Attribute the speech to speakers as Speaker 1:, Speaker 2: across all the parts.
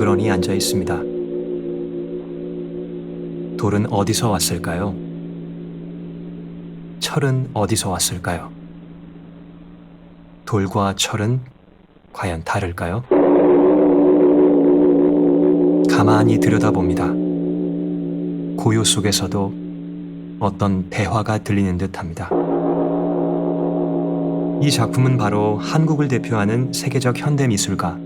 Speaker 1: 덩그러니 앉아 있습니다. 돌은 어디서 왔을까요? 철은 어디서 왔을까요? 돌과 철은 과연 다를까요? 가만히 들여다봅니다. 고요 속에서도 어떤 대화가 들리는 듯 합니다. 이 작품은 바로 한국을 대표하는 세계적 현대 미술가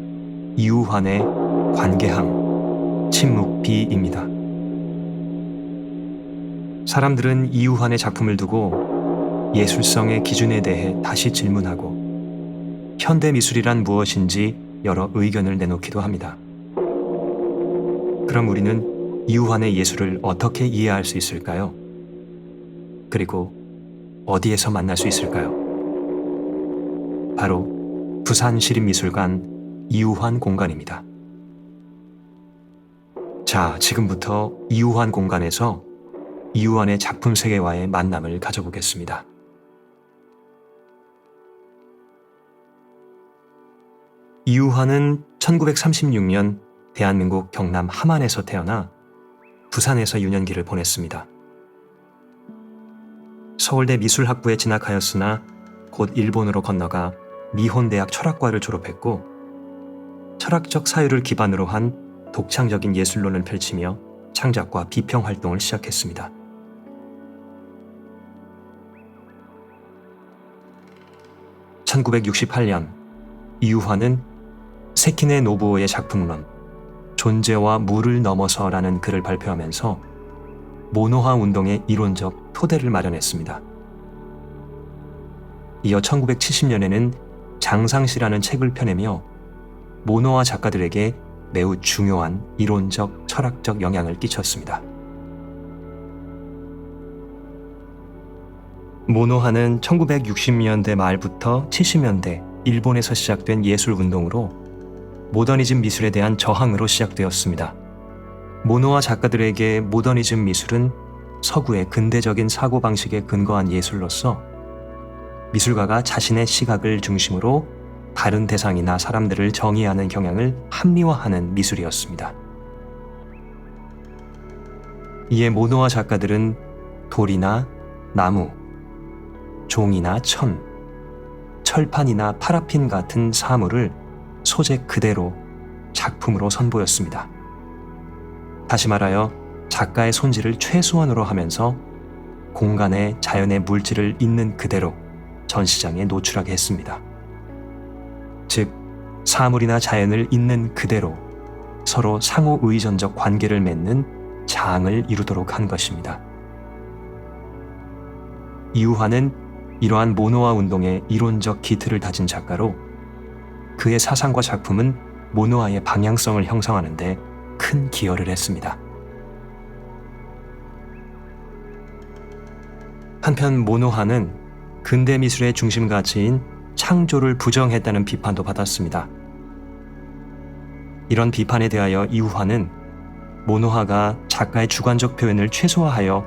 Speaker 1: 이우환의 관계항 침묵 비입니다. 사람들은 이우환의 작품을 두고 예술성의 기준에 대해 다시 질문하고 현대 미술이란 무엇인지 여러 의견을 내놓기도 합니다. 그럼 우리는 이우환의 예술을 어떻게 이해할 수 있을까요? 그리고 어디에서 만날 수 있을까요? 바로 부산시립미술관 이우환 공간입니다. 자, 지금부터 이우환 공간에서 이우환의 작품 세계와의 만남을 가져보겠습니다. 이우환은 1936년 대한민국 경남 함안에서 태어나 부산에서 유년기를 보냈습니다. 서울대 미술학부에 진학하였으나 곧 일본으로 건너가 미혼대학 철학과를 졸업했고 철학적 사유를 기반으로 한 독창적인 예술론을 펼치며 창작과 비평 활동을 시작했습니다. (1968년) 이유화는 세키네 노부오의 작품론 존재와 물을 넘어서라는 글을 발표하면서 모노화 운동의 이론적 토대를 마련했습니다. 이어 1970년에는 장상시라는 책을 펴내며 모노화 작가들에게 매우 중요한 이론적 철학적 영향을 끼쳤습니다. 모노하는 1960년대 말부터 70년대 일본에서 시작된 예술 운동으로 모더니즘 미술에 대한 저항으로 시작되었습니다. 모노화 작가들에게 모더니즘 미술은 서구의 근대적인 사고방식에 근거한 예술로서 미술가가 자신의 시각을 중심으로 다른 대상이나 사람들을 정의하는 경향을 합리화하는 미술이었습니다. 이에 모노화 작가들은 돌이나 나무, 종이나 천, 철판이나 파라핀 같은 사물을 소재 그대로 작품으로 선보였습니다. 다시 말하여 작가의 손질을 최소한으로 하면서 공간에 자연의 물질을 있는 그대로 전시장에 노출하게 했습니다. 즉, 사물이나 자연을 있는 그대로 서로 상호 의존적 관계를 맺는 장을 이루도록 한 것입니다. 이우화는 이러한 모노화 운동의 이론적 기틀을 다진 작가로 그의 사상과 작품은 모노화의 방향성을 형성하는데 큰 기여를 했습니다. 한편 모노화는 근대 미술의 중심 가치인 창조를 부정했다는 비판도 받았습니다. 이런 비판에 대하여 이우화는 모노화가 작가의 주관적 표현을 최소화하여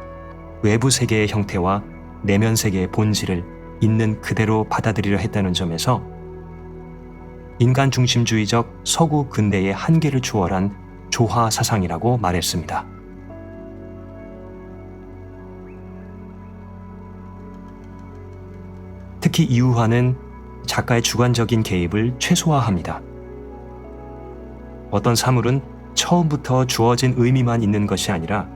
Speaker 1: 외부 세계의 형태와 내면 세계의 본질을 있는 그대로 받아들이려 했다는 점에서 인간 중심주의적 서구 근대의 한계를 초월한 조화 사상이라고 말했습니다. 특히 이우화는 작가의 주관적인 개입을 최소화합니다. 어떤 사물은 처음부터 주어진 의미만 있는 것이 아니라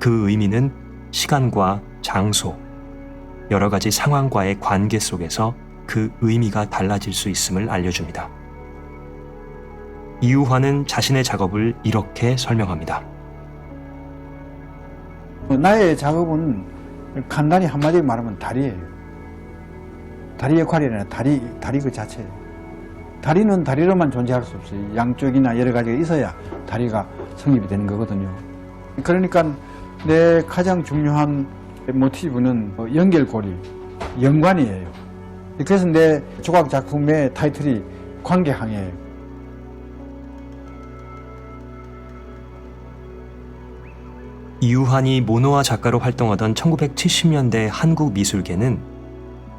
Speaker 1: 그 의미는 시간과 장소, 여러 가지 상황과의 관계 속에서 그 의미가 달라질 수 있음을 알려줍니다. 이우화는 자신의 작업을 이렇게 설명합니다.
Speaker 2: 나의 작업은 간단히 한마디로 말하면 다리예요. 다리 역할이 아니라 다리, 다리 그 자체. 다리는 다리로만 존재할 수 없어요. 양쪽이나 여러 가지가 있어야 다리가 성립이 되는 거거든요. 그러니까 내 가장 중요한 모티브는 연결고리, 연관이에요. 그래서 내 조각 작품의 타이틀이 관계항이에요.
Speaker 1: 이우환이 모노화 작가로 활동하던 1970년대 한국 미술계는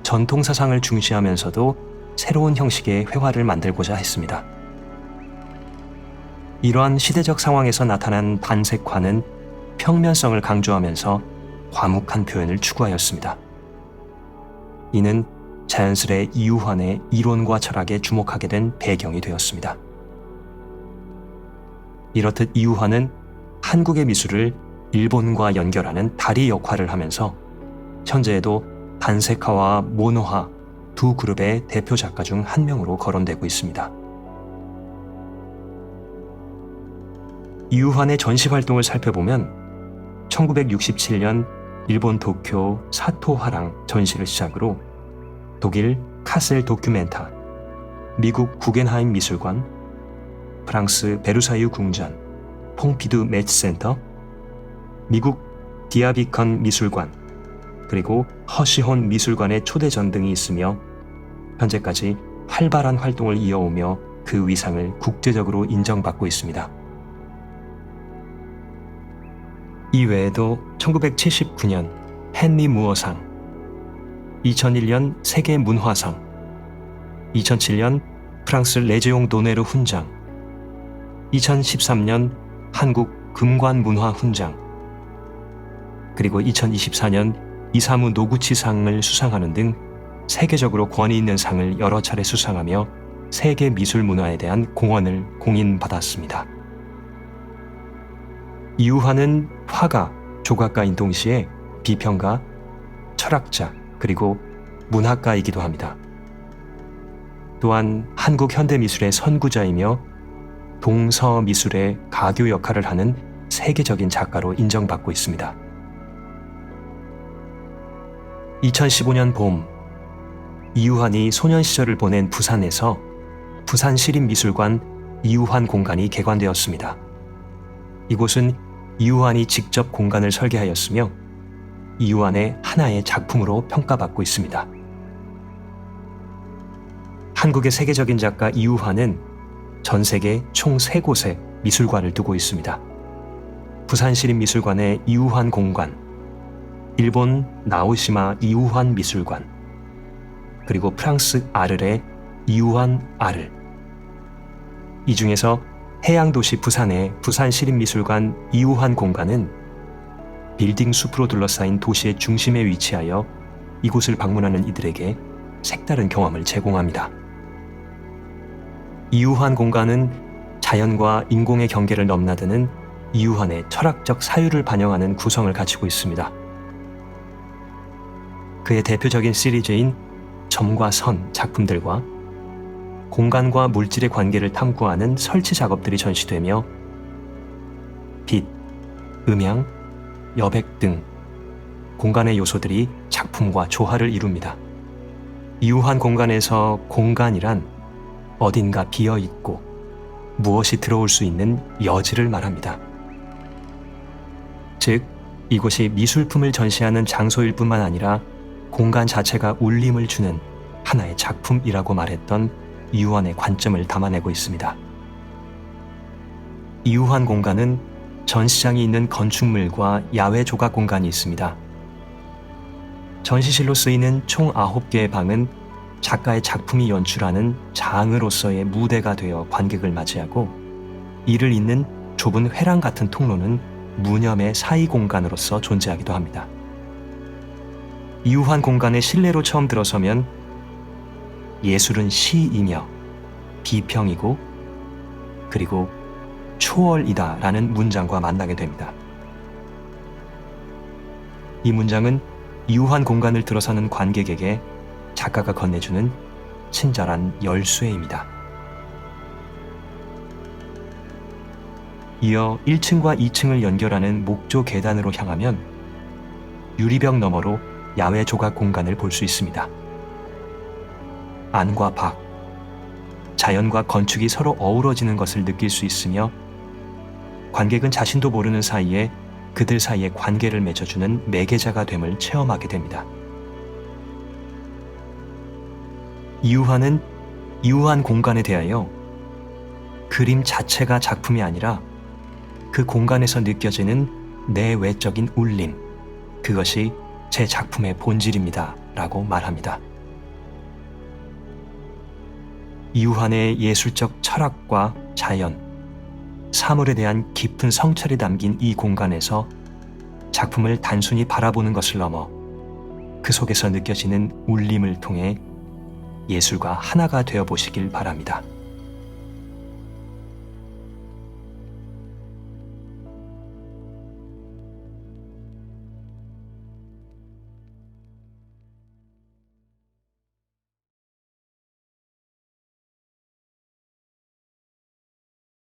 Speaker 1: 전통 사상을 중시하면서도 새로운 형식의 회화를 만들고자 했습니다. 이러한 시대적 상황에서 나타난 단색화는 평면성을 강조하면서 과묵한 표현을 추구하였습니다. 이는 자연스레 이유환의 이론과 철학에 주목하게 된 배경이 되었습니다. 이렇듯 이유환은 한국의 미술을 일본과 연결하는 다리 역할을 하면서 현재에도 단색화와 모노화 두 그룹의 대표 작가 중 한 명으로 거론되고 있습니다. 이유환의 전시 활동을 살펴보면 1967년 일본 도쿄 사토하랑 전시를 시작으로 독일 카셀 도큐멘타, 미국 구겐하임 미술관, 프랑스 베르사유 궁전, 퐁피두 매치센터, 미국 디아비컨 미술관, 그리고 허시혼 미술관의 초대 전 등이 있으며 현재까지 활발한 활동을 이어오며 그 위상을 국제적으로 인정받고 있습니다. 이 외에도 1979년 헨리 무어상, 2001년 세계 문화상, 2007년 프랑스 레제용 도네르 훈장, 2013년 한국 금관 문화 훈장, 그리고 2024년 이사무 노구치상을 수상하는 등 세계적으로 권위 있는 상을 여러 차례 수상하며 세계 미술 문화에 대한 공헌을 공인받았습니다. 이우화는 화가, 조각가인 동시에 비평가, 철학자, 그리고 문학가이기도 합니다. 또한 한국 현대미술의 선구자이며 동서미술의 가교 역할을 하는 세계적인 작가로 인정받고 있습니다. 2015년 봄, 이우환이 소년 시절을 보낸 부산에서 부산 시립미술관 이우환 공간이 개관되었습니다. 이곳은 이우환이 직접 공간을 설계하였으며 이우환의 하나의 작품으로 평가받고 있습니다. 한국의 세계적인 작가 이우환은 전 세계 총 3곳에 미술관을 두고 있습니다. 부산시립미술관의 이우환 공간, 일본 나오시마 이우환 미술관, 그리고 프랑스 아르의 이우환 아르. 이 중에서 해양도시 부산의 부산시립미술관 이우환 공간은 빌딩 숲으로 둘러싸인 도시의 중심에 위치하여 이곳을 방문하는 이들에게 색다른 경험을 제공합니다. 이우환 공간은 자연과 인공의 경계를 넘나드는 이우환의 철학적 사유를 반영하는 구성을 가지고 있습니다. 그의 대표적인 시리즈인 점과 선 작품들과 공간과 물질의 관계를 탐구하는 설치 작업들이 전시되며 빛, 음향, 여백 등 공간의 요소들이 작품과 조화를 이룹니다. 이우한 공간에서 공간이란 어딘가 비어 있고 무엇이 들어올 수 있는 여지를 말합니다. 즉, 이곳이 미술품을 전시하는 장소일 뿐만 아니라 공간 자체가 울림을 주는 하나의 작품이라고 말했던 이우환의 관점을 담아내고 있습니다. 이우환 공간은 전시장이 있는 건축물과 야외 조각 공간이 있습니다. 전시실로 쓰이는 총 9개의 방은 작가의 작품이 연출하는 장으로서의 무대가 되어 관객을 맞이하고 이를 잇는 좁은 회랑 같은 통로는 무념의 사이 공간으로서 존재하기도 합니다. 이우환 공간의 실내로 처음 들어서면 예술은 시이며 비평이고 그리고 초월이다 라는 문장과 만나게 됩니다. 이 문장은 이우환 공간을 들어서는 관객에게 작가가 건네주는 친절한 열쇠입니다. 이어 1층과 2층을 연결하는 목조 계단으로 향하면 유리벽 너머로 야외 조각 공간을 볼 수 있습니다. 안과 밖, 자연과 건축이 서로 어우러지는 것을 느낄 수 있으며 관객은 자신도 모르는 사이에 그들 사이의 관계를 맺어주는 매개자가 됨을 체험하게 됩니다. 이우환은 이우한 공간에 대하여 그림 자체가 작품이 아니라 그 공간에서 느껴지는 내 외적인 울림, 그것이 제 작품의 본질입니다. 라고 말합니다. 이우환의 예술적 철학과 자연, 사물에 대한 깊은 성찰이 담긴 이 공간에서 작품을 단순히 바라보는 것을 넘어 그 속에서 느껴지는 울림을 통해 예술과 하나가 되어 보시길 바랍니다.